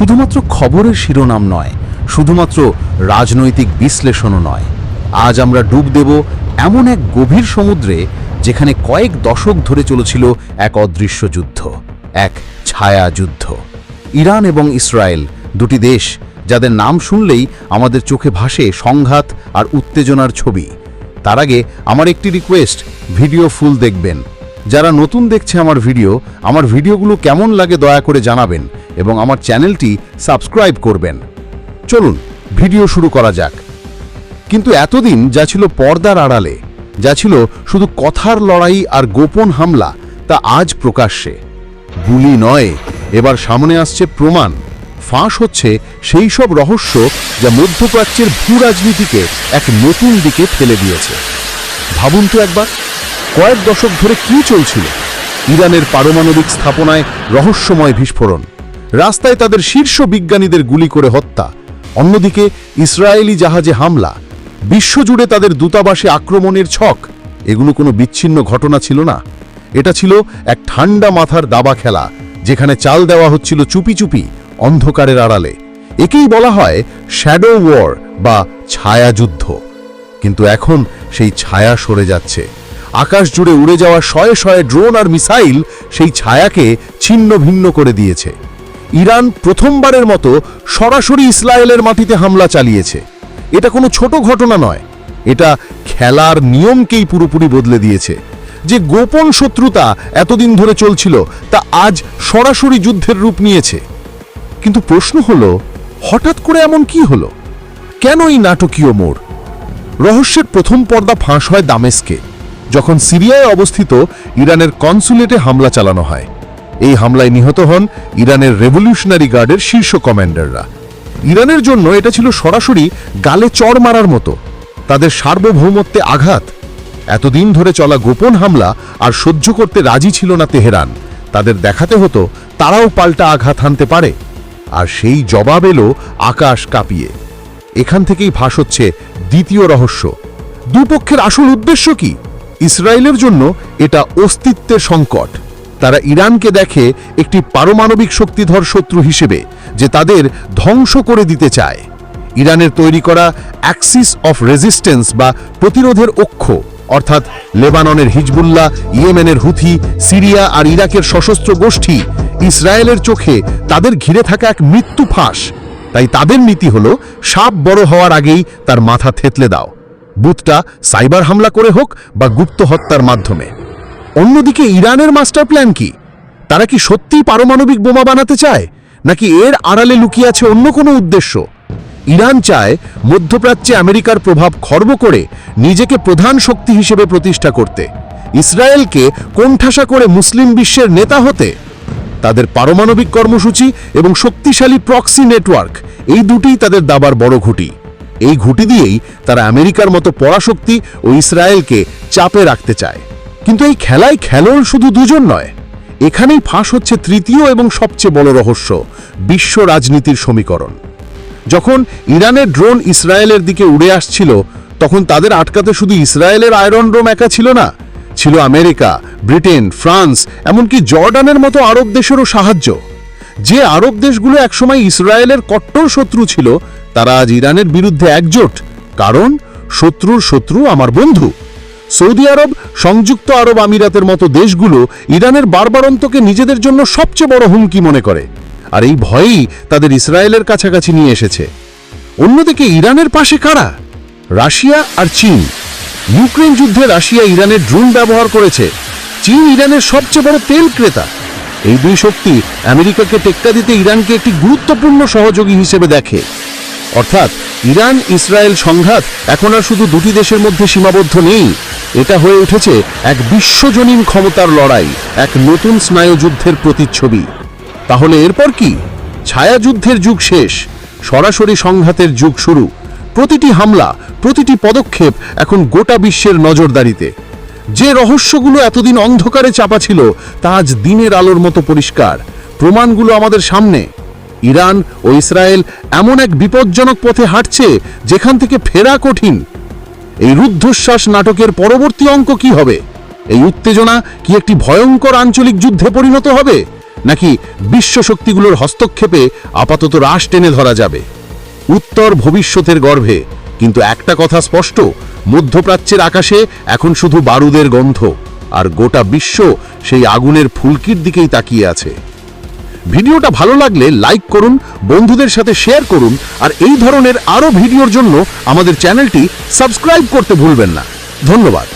শুধুমাত্র খবরের শিরোনাম নয়, শুধুমাত্র রাজনৈতিক বিশ্লেষণও নয়। আজ আমরা ডুব দেব এমন এক গভীর সমুদ্রে যেখানে কয়েক দশক ধরে চলেছিল এক অদৃশ্য যুদ্ধ, এক ছায়া যুদ্ধ। ইরান এবং ইসরায়েল, দুটি দেশ, যাদের নাম শুনলেই আমাদের চোখে ভাসে সংঘাত আর উত্তেজনার ছবি। তার আগে আমার একটি রিকোয়েস্ট, ভিডিও ফুল দেখবেন। যারা নতুন দেখছে আমার ভিডিও, আমার ভিডিওগুলো কেমন লাগে দয়া করে জানাবেন। এবং আমার চ্যানেলটি সাবস্ক্রাইব করবেন। চলুন, ভিডিও শুরু করা যাক। কিন্তু এতদিন যা ছিল পর্দার আড়ালে, যা ছিল শুধু কথার লড়াই আর গোপন হামলা, তা আজ প্রকাশ্যে। বুলি নয়, এবার সামনে আসছে প্রমাণ। ফাঁস হচ্ছে সেই সব রহস্য যা মধ্যপ্রাচ্যের ভূ রাজনীতিকে এক নতুন দিকে ঠেলে দিয়েছে। ভাবুন তো একবার, কয়েক দশক ধরে কি চলছিল? ইরানের পারমাণবিক স্থাপনায় রহস্যময় বিস্ফোরণ। রাস্তায় তাদের শীর্ষ বিজ্ঞানীদের গুলি করে হত্যা। অন্যদিকে ইসরায়েলি জাহাজে হামলা। বিশ্বজুড়ে তাদের দূতাবাসে আক্রমণের ছক। এগুলো কোনো বিচ্ছিন্ন ঘটনা ছিল না। এটা ছিল এক ঠান্ডা মাথার দাবা খেলা, যেখানে চাল দেওয়া হচ্ছিল চুপি চুপি, অন্ধকারের আড়ালে। একেই বলা হয় শ্যাডো ওয়ার বা ছায়াযুদ্ধ কিন্তু এখন সেই ছায়া সরে যাচ্ছে। আকাশ জুড়ে উড়ে যাওয়া শয়ে শয়ে ড্রোন আর মিসাইল সেই ছায়াকে ছিন্ন ভিন্ন করে দিয়েছে। ইরান প্রথমবারের মতো সরাসরি ইসরায়েলের মাটিতে হামলা চালিয়েছে। এটা কোনো ছোট ঘটনা নয়। এটা খেলার নিয়মকেই পুরোপুরি বদলে দিয়েছে। যে গোপন শত্রুতা এতদিন ধরে চলছিল, তা আজ সরাসরি যুদ্ধের রূপ নিয়েছে। কিন্তু প্রশ্ন হলো, হঠাৎ করে এমন কি হলো? কেন এই নাটকীয় মোড়? রহস্যের প্রথম পর্দা ফাঁস হয় দামেস্কে, যখন সিরিয়ায় অবস্থিত ইরানের কনসুলেটে হামলা চালানো হয়। এই হামলায় নিহত হন ইরানের রেভলিউশনারি গার্ডের শীর্ষ কমান্ডাররা। ইরানের জন্য এটা ছিল সরাসরি গালে চড় মারার মতো। তাদের সার্বভৌমত্বে আঘাত। এতদিন ধরে চলা গোপন হামলা আর সহ্য করতে রাজি ছিল না তেহরান। তাদের দেখাতে হতো তারাও পাল্টা আঘাত হানতে পারে। আর সেই জবাব এলো আকাশ কাঁপিয়ে। এখান থেকেই ভাস হচ্ছে দ্বিতীয় রহস্য। দুপক্ষের আসল উদ্দেশ্য কি? ইসরায়েলের জন্য এটা অস্তিত্বের সংকট। তারা ইরানকে দেখে একটি পারমাণবিক শক্তিধর শত্রু হিসেবে, যে তাদের ধ্বংস করে দিতে চায়। ইরানের তৈরি করা অ্যাক্সিস অফ রেজিস্ট্যান্স বা প্রতিরোধের অক্ষ, অর্থাৎ লেবাননের হিজবুল্লাহ, ইয়েমেনের হুথি, সিরিয়া আর ইরাকের সশস্ত্র গোষ্ঠী, ইসরায়েলের চোখে তাদের ঘিরে থাকা এক মৃত্যু ফাঁস। তাই তাদের নীতি হলো, সাপ বড় হওয়ার আগেই তার মাথা থেতলে দাও। বুথটা সাইবার হামলা করে হোক বা গুপ্ত হত্যার মাধ্যমে। অন্যদিকে ইরানের মাস্টার প্ল্যান কি? তারা কি সত্যিই পারমাণবিক বোমা বানাতে চায়? নাকি এর আড়ালে লুকিয়ে আছে অন্য কোনো উদ্দেশ্য? ইরান চায় মধ্যপ্রাচ্যে আমেরিকার প্রভাব খর্ব করে নিজেকে প্রধান শক্তি হিসেবে প্রতিষ্ঠা করতে। ইসরায়েলকে কোণঠাসা করে মুসলিম বিশ্বের নেতা হতে। তাদের পারমাণবিক কর্মসূচি এবং শক্তিশালী প্রক্সি নেটওয়ার্ক, এই দুটিই তাদের দাবার বড় ঘুঁটি। এই ঘুঁটি দিয়েই তারা আমেরিকার মতো পরাশক্তি ও ইসরায়েলকে চাপে রাখতে চায়। কিন্তু এই খেলায় খেলোয়াড় শুধু দুজন নয়, এখানেই ফাঁস হচ্ছে তৃতীয় এবং সবচেয়ে বড় রহস্য, বিশ্ব রাজনীতির সমীকরণ। যখন ইরানের ড্রোন ইসরায়েলের দিকে উড়ে আসছিল, তখন তাদের আটকাতে শুধু ইসরায়েলের আয়রন ড্রোম একা ছিল না, ছিল আমেরিকা, ব্রিটেন, ফ্রান্স, এমনকি জর্ডানের মতো আরব দেশেরও সাহায্য। যে আরব দেশগুলো একসময় ইসরায়েলের কট্টর শত্রু ছিল, তারা আজ ইরানের বিরুদ্ধে একজোট, কারণ শত্রুর শত্রু আমার বন্ধু। সৌদি আরব, সংযুক্ত আরব আমিরাতের মতো দেশগুলো ইরানের বারবারন্তকে নিজেদের জন্য সবচেয়ে বড় হুমকি মনে করে। আর এই ভয়েই তাদের ইসরায়েলের কাছাকাছি নিয়ে এসেছে। অন্যদিকে ইরানের পাশে কারা? রাশিয়া আর চীন। ইউক্রেন যুদ্ধে রাশিয়া ইরানের ড্রোন ব্যবহার করেছে। চীন ইরানের সবচেয়ে বড় তেল ক্রেতা। এই দুই শক্তি আমেরিকাকে টেক্কা দিতে ইরানকে একটি গুরুত্বপূর্ণ সহযোগী হিসেবে দেখে। অর্থাৎ ইরান ইসরায়েল সংঘাত এখন আর শুধু দুটি দেশের মধ্যে সীমাবদ্ধ নেই। এটা হয়ে উঠেছে এক বিশ্বজনীন ক্ষমতার লড়াই, এক নতুন স্নায়ুযুদ্ধের প্রতিচ্ছবি। তাহলে এরপর কি? ছায়াযুদ্ধের যুগ শেষ, সরাসরি সংঘাতের যুগ শুরু। প্রতিটি হামলা, প্রতিটি পদক্ষেপ এখন গোটা বিশ্বের নজরদারিতে। যে রহস্যগুলো এতদিন অন্ধকারে চাপা ছিল, তা আজ দিনের আলোর মতো পরিষ্কার। প্রমাণগুলো আমাদের সামনে। ইরান ও ইসরায়েল এমন এক বিপজ্জনক পথে হাঁটছে যেখান থেকে ফেরা কঠিন। এই রুদ্ধশ্বাস নাটকের পরবর্তী অঙ্ক কি হবে? এই উত্তেজনা কি একটি ভয়ঙ্কর আঞ্চলিক যুদ্ধে পরিণত হবে? নাকি বিশ্ব শক্তিগুলোর হস্তক্ষেপে আপাতত রাশ টেনে ধরা যাবে? উত্তর ভবিষ্যতের গর্ভে, কিন্তু একটা কথা স্পষ্ট, মধ্যপ্রাচ্যের আকাশে এখন শুধু বারুদের গন্ধ, আর গোটা বিশ্ব সেই আগুনের ফুলকির দিকেই তাকিয়ে আছে। ভিডিওটা ভালো লাগলে লাইক করুন, বন্ধুদের সাথে শেয়ার করুন, আর এই ধরনের আরও ভিডিওর জন্য আমাদের চ্যানেলটি সাবস্ক্রাইব করতে ভুলবেন না। ধন্যবাদ।